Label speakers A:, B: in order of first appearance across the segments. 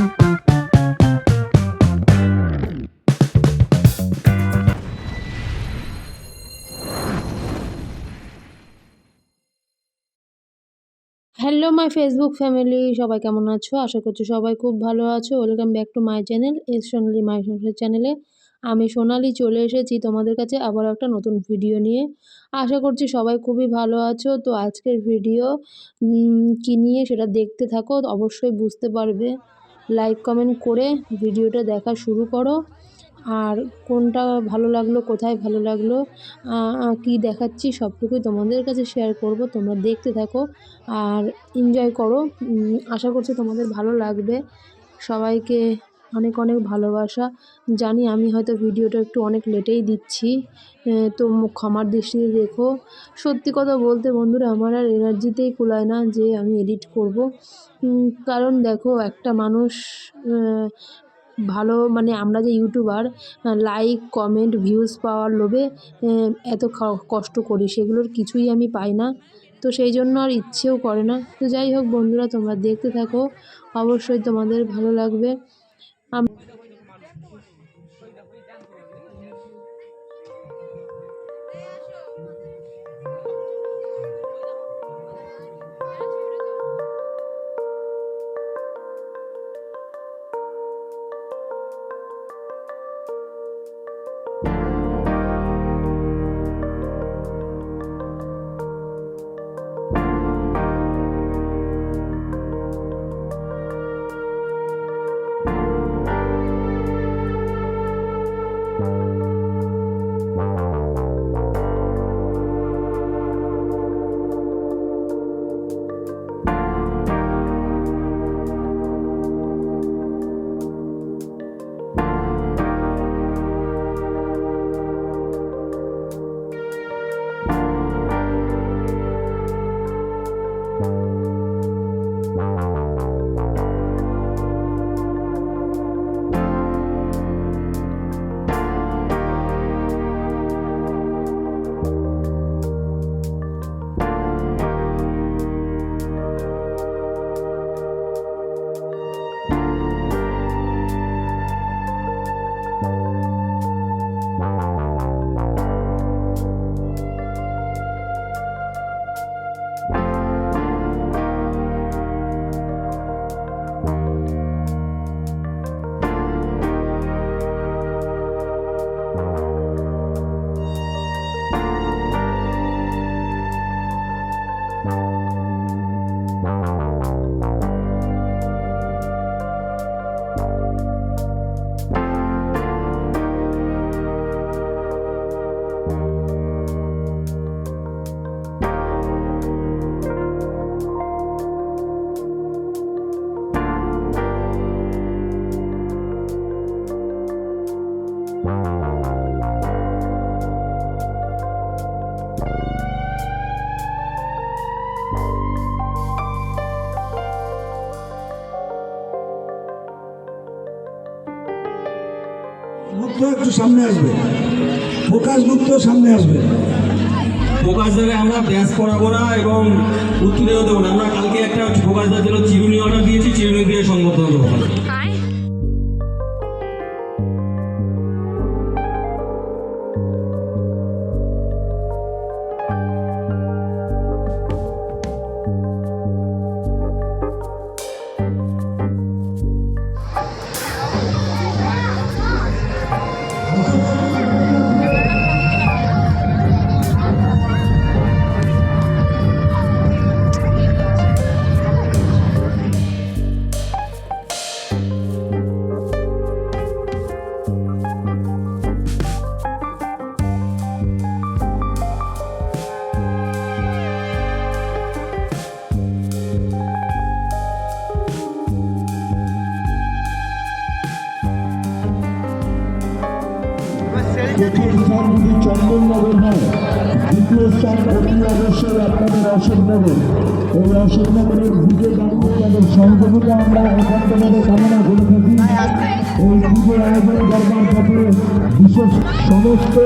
A: Hello my Facebook family সবাই কেমন আছো? আশা করছি সবাই খুব ভালো আছো। Welcome back to my channel S Sonali my Sansar চ্যানেলে আমি সোনালি চলে এসেছি তোমাদের কাছে আবার একটা নতুন ভিডিও নিয়ে। আশা করছি সবাই খুবই ভালো আছো। তো আজকের ভিডিও কী নিয়ে সেটা দেখতে থাকো, অবশ্যই বুঝতে পারবে। লাইক কমেন্ট করে ভিডিওটা দেখা শুরু করো। আর কোনটা ভালো লাগল, কোথায় ভালো লাগল কি দেখাচ্ছি, সবটুকুই তোমাদের কাছে শেয়ার করব। তোমরা দেখতে থাকো আর এনজয় করো। আশা করছি তোমাদের ভালো লাগবে। সবাইকে অনেক অনেক ভালোবাসা। জানি আমি হয়তো ভিডিওটা একটু অনেক লেটেই দিচ্ছি তো ক্ষমার দৃষ্টিতে দেখো। সত্যি কথা বলতে বন্ধুরা, আমার আর এনার্জিতেই কুলায় না যে আমি এডিট করব। কারণ দেখো, একটা মানুষ ভালো মানে আমরা যে ইউটিউবার, লাইক, কমেন্ট, ভিউজ পাওয়ার লোভে এত কষ্ট করি, সেগুলোর কিছুই আমি পাই না। তো সেই জন্য আর ইচ্ছেও করে না। তো যাই হোক বন্ধুরা, তোমরা দেখতে থাকো। অবশ্যই তোমাদের ভালো লাগবে।
B: Um, সামনে আসবে। প্রকাশ গুপ্ত সামনে আসবে।
C: প্রকাশ দাকে আমরা ব্যাস করাবো না এবং উত্তরেও দেবো আমরা কালকে একটা প্রকাশ দার জন্য চিরুনি অর্ডার দিয়েছি, চিরুনি দিয়ে সংবর্ধনা
D: কেকের স্থান যদি চন্দননগর হয় দ্বিতীয় স্থান অতি অবশ্যই আপনাদের অশোকনগর এই অশোকনগরের বিজয় দাঁড়িয়ে সহযোগিতা আমরা এখান থেকে কামনা করে থাকি। এই পুজো আয়োজন করবার সাথে বিশেষ সমস্ত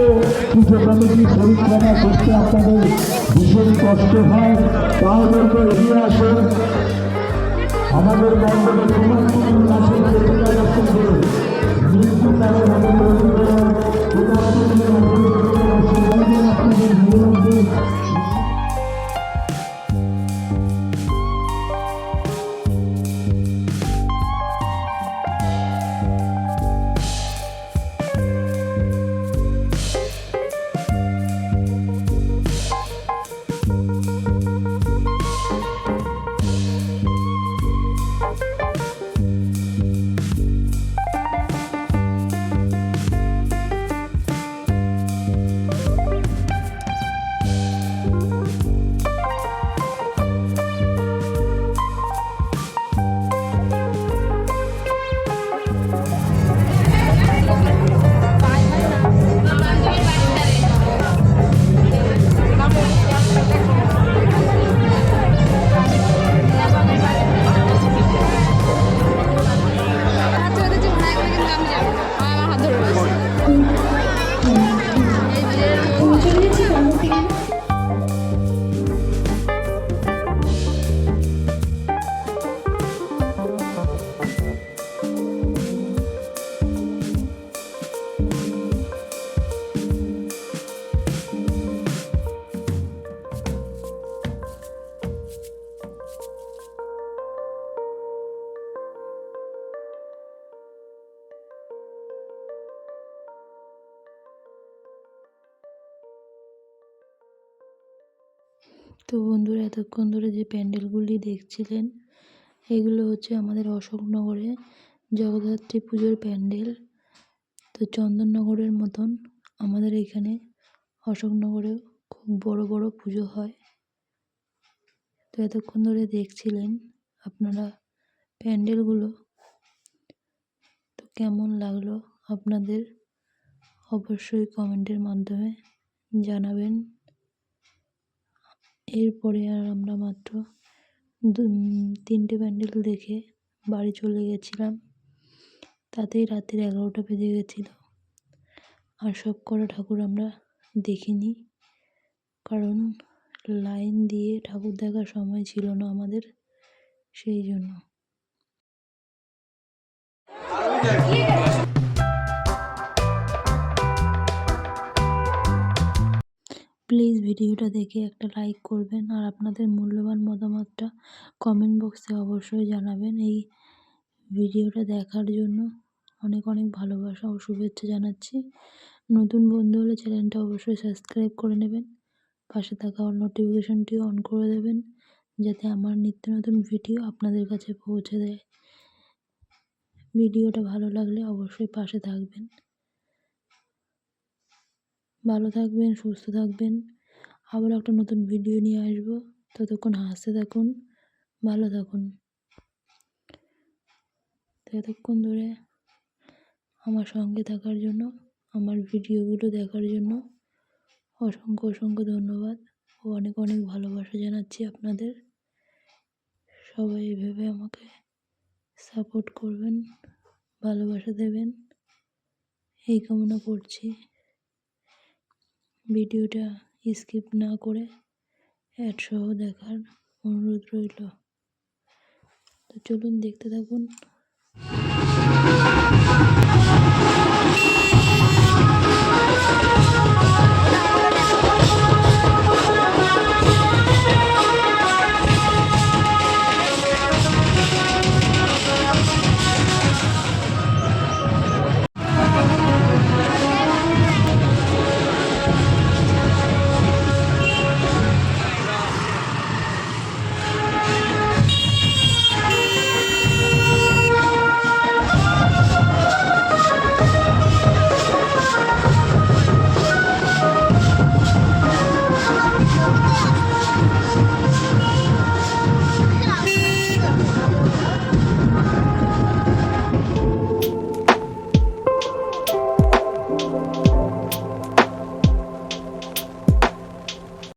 D: পুজো কমিটি পরিচালনা করতে আপনাদের ভীষণ কষ্ট হয়। তাহলে তো এগিয়ে আসেন। আমাদের বন্ধনের সমস্ত কাছে মৃত্যু তাদের Gracias.
E: তো বন্ধুরা, এতক্ষণ ধরে যে প্যান্ডেলগুলি দেখছিলেন, এগুলো হচ্ছে আমাদের অশোকনগরে জগদ্ধাত্রী পুজোর প্যান্ডেল। তো চন্দননগরের মতন আমাদের এখানে অশোকনগরেও খুব বড় বড় পুজো হয়। তো এতক্ষণ ধরে দেখছিলেন আপনারা প্যান্ডেলগুলো। তো কেমন লাগল আপনাদের? অবশ্যই কমেন্টের মাধ্যমে জানাবেন। এরপরে আর আমরা মাত্র দু- তিনটে প্যান্ডেল দেখে বাড়ি চলে গেছিলাম। তাতেই রাতের এগারোটা বেজে গেছিল। আর সব কটা ঠাকুর আমরা দেখিনি। কারণ লাইন দিয়ে ঠাকুর দেখার সময় ছিল না আমাদের, সেই জন্য। ভিডিওটা দেখে একটা লাইক করবেন আর আপনাদের মূল্যবান মতামতটা কমেন্ট বক্সে অবশ্যই জানাবেন। এই ভিডিওটা দেখার জন্য অনেক অনেক ভালোবাসা ও শুভেচ্ছা জানাচ্ছি। নতুন বন্ধু হলে চ্যানেলটা অবশ্যই সাবস্ক্রাইব করে নেবেন। পাশে থাকা নোটিফিকেশনটিও অন করে দেবেন যাতে আমার নিত্য নতুন ভিডিও আপনাদের কাছে পৌঁছে দেয়। ভিডিওটা ভালো লাগলে অবশ্যই পাশে থাকবেন। ভালো থাকবেন, সুস্থ থাকবেন। আবার একটা নতুন ভিডিও নিয়ে আসব। ততক্ষণ হাসতে থাকুন, ভালো থাকুন। এতক্ষণ ধরে আমার সঙ্গে থাকার জন্য, আমার ভিডিওগুলো দেখার জন্য অসংখ্য অসংখ্য ধন্যবাদ ও অনেক অনেক ভালোবাসা জানাচ্ছি আপনাদের। সবাই এভাবে আমাকে সাপোর্ট করবেন, ভালোবাসা দেবেন, এই কামনা করছি। ভিডিওটা স্কিপ না করে অ্যাডসহ দেখার অনুরোধ রইল। তো চলুন দেখতে থাকুন।